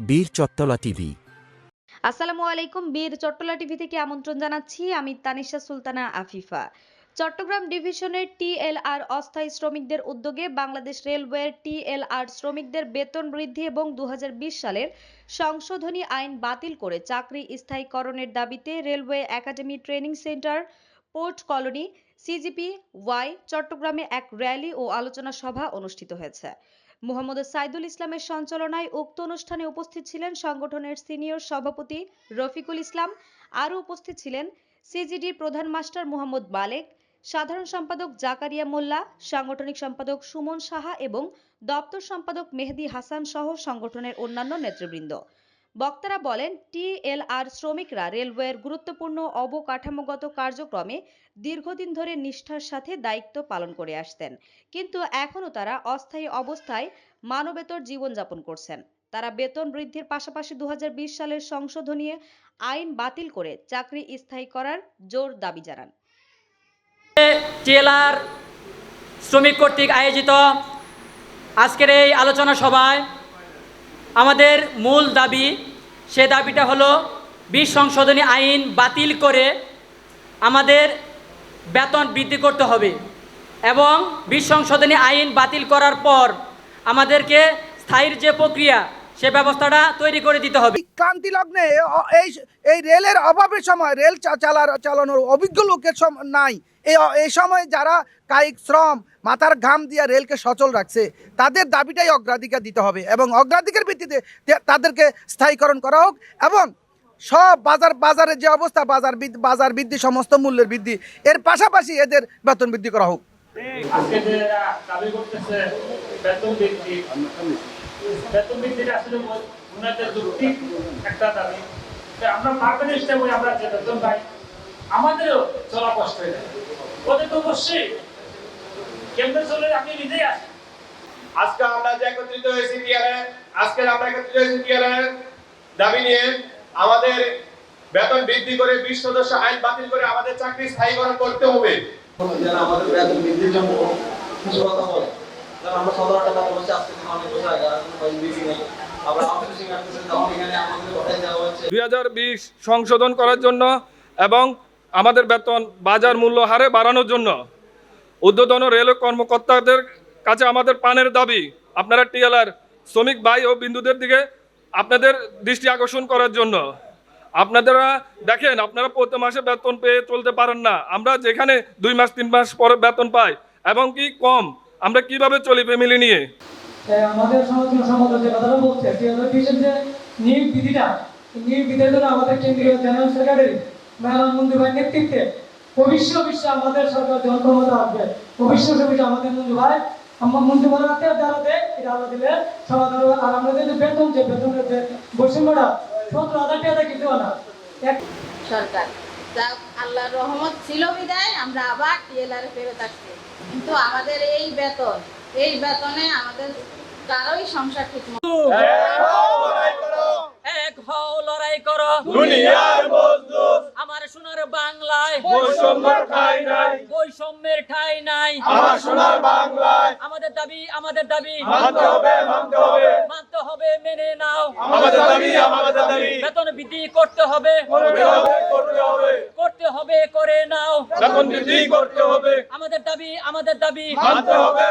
বীর চত্তলা টিভি। আসসালামু আলাইকুম, বীর চট্টলা টিভি থেকে আমন্ত্রণ জানাচ্ছি। আমি তানিশা সুলতানা আফিফা। চট্টগ্রাম ডিভিশনের টিএলআর অস্থায়ী শ্রমিকদের উদ্যোগে বাংলাদেশ রেলওয়ের টিএলআর শ্রমিকদের বেতন বৃদ্ধি এবং দু হাজার বিশ সালের সংশোধনী আইন বাতিল করে চাকরি স্থায়ীকরণের দাবিতে railway academy training centre port colony CGP Y চট্টগ্রামে এক র্যালি ও আলোচনা সভা অনুষ্ঠিত হয়েছে। মোহাম্মদ সাইদুল ইসলামের সঞ্চালনায় উক্ত অনুষ্ঠানে উপস্থিত ছিলেন সংগঠনের সিনিয়র সভাপতি রফিকুল ইসলাম। আরও উপস্থিত ছিলেন সিজিডির প্রধান মাস্টার মোহাম্মদ বালেক সাধারণ সম্পাদক জাকারিয়া মোল্লা, সাংগঠনিক সম্পাদক সুমন সাহা এবং দপ্তর সম্পাদক মেহেদি হাসান সহ সংগঠনের অন্যান্য নেতৃবৃন্দ। বক্তারা বলেন টিএলআর শ্রমিকরা রেলওয়ের গুরুত্বপূর্ণ অবকাঠামোগত কার্যক্রমে দীর্ঘদিন ধরে নিষ্ঠার সাথে দায়িত্ব পালন করে আসতেন। কিন্তু এখনও তারা অস্থায়ী অবস্থায় মানবেতর জীবনযাপন করছেন। তারা বেতন বৃদ্ধির পাশাপাশি দু হাজার বিশ সালের সংশোধনী আইন বাতিল করে চাকরি স্থায়ী করার জোর দাবি জানান। টিএলআর শ্রমিক কর্তৃক আয়োজিত আজকের এই আলোচনা সভায় আমাদের মূল দাবি, সে দাবিটা হলো বিশ সংশোধনী আইন বাতিল করে আমাদের বেতন বৃদ্ধি করতে হবে এবং বিশ সংশোধনী আইন বাতিল করার পর আমাদেরকে স্থায়ীর যে প্রক্রিয়া সে ব্যবস্থাটা তৈরি করে দিতে হবে। ক্রান্তি লগ্নে এই এই রেলের অভাবের সময় রেল চালার চালানোর অভিজ্ঞ লোকের নাই। এই এই সময় যারা কায়িক শ্রম, মাথার ঘাম দিয়ে রেলকে সচল রাখছে, তাদের দাবিটাই অগ্রাধিকার দিতে হবে এবং অগ্রাধিকার ভিত্তিতে তাদেরকে স্থায়ীকরণ করা হোক এবং সব বাজার বাজারের যে অবস্থা, বাজার বাজার বৃদ্ধি, সমস্ত মূল্যের বৃদ্ধি, এর পাশাপাশি এদের বেতন বৃদ্ধি করা হোক। আজকে আমরা যে চলে আপনি আজকে আমরা যে একত্রিত হয়েছি আজকে আমরা একত্রিত হয়েছি দাবি নিয়ে। আমাদের বেতন বৃদ্ধি করে বিশ সদস্য আইন বাতিল করে আমাদের চাকরি স্থায়ীকরণ করতে হবে। যারা হাজার বিশ সংশোধন করার জন্য এবং আমাদের বেতন, বাজার মূল্য হারে বাড়ানোর জন্য। ঊর্ধ্বতন রেল কর্মকর্তাদের কাছে আমাদের পানের দাবি। আপনারা টিএলআর শ্রমিক ভাই ও বিন্দুদের দিকে আপনাদের দৃষ্টি আকর্ষণ করার জন্য। আপনারা দেখেন আপনারা প্রতি মাসে বেতন পেয়ে চলতে পারেন না। আমরা যেখানে দুই মাস তিন মাস পরে বেতন পাই এবং কি কম? আমরা কীভাবে চলি ফ্যামিলি নিয়ে? এ, আমাদের সমালোচনা সম্বন্ধে যে আমাদের ভবিষ্য আমাদের সরকার আমাদের। আর বেতন যে বেতনের সত্তর হাজার টাকা কিছু না। সরকার। যা আল্লাহর রহমত ছিল বিদায় আমরা আবার টিএলআর ফেরত আসছি। কিন্তু আমাদের এই বেতন এই বেতনে আমাদের কারোই সংসার ঠিক মতো এক হও লড়াই করো। দুনিয়ার মজদুর। আমার সোনার বাংলায় বৈষম্য ঠাঁই ঠাই নাই। আমার সোনার বাংলায়। আমাদের দাবি আমাদের দাবি। মানতে হবে মানতে হবে। মানতে হবে মেনে নাও। আমাদের দাবি আমাদের দাবি। বেতন বৃদ্ধি করতে হবে। করতে হবে করতে হবে। করতে হবে করে নাও। বেতন বৃদ্ধি করতে হবে। আমাদের দাবি আমাদের দাবি। মানতে হবে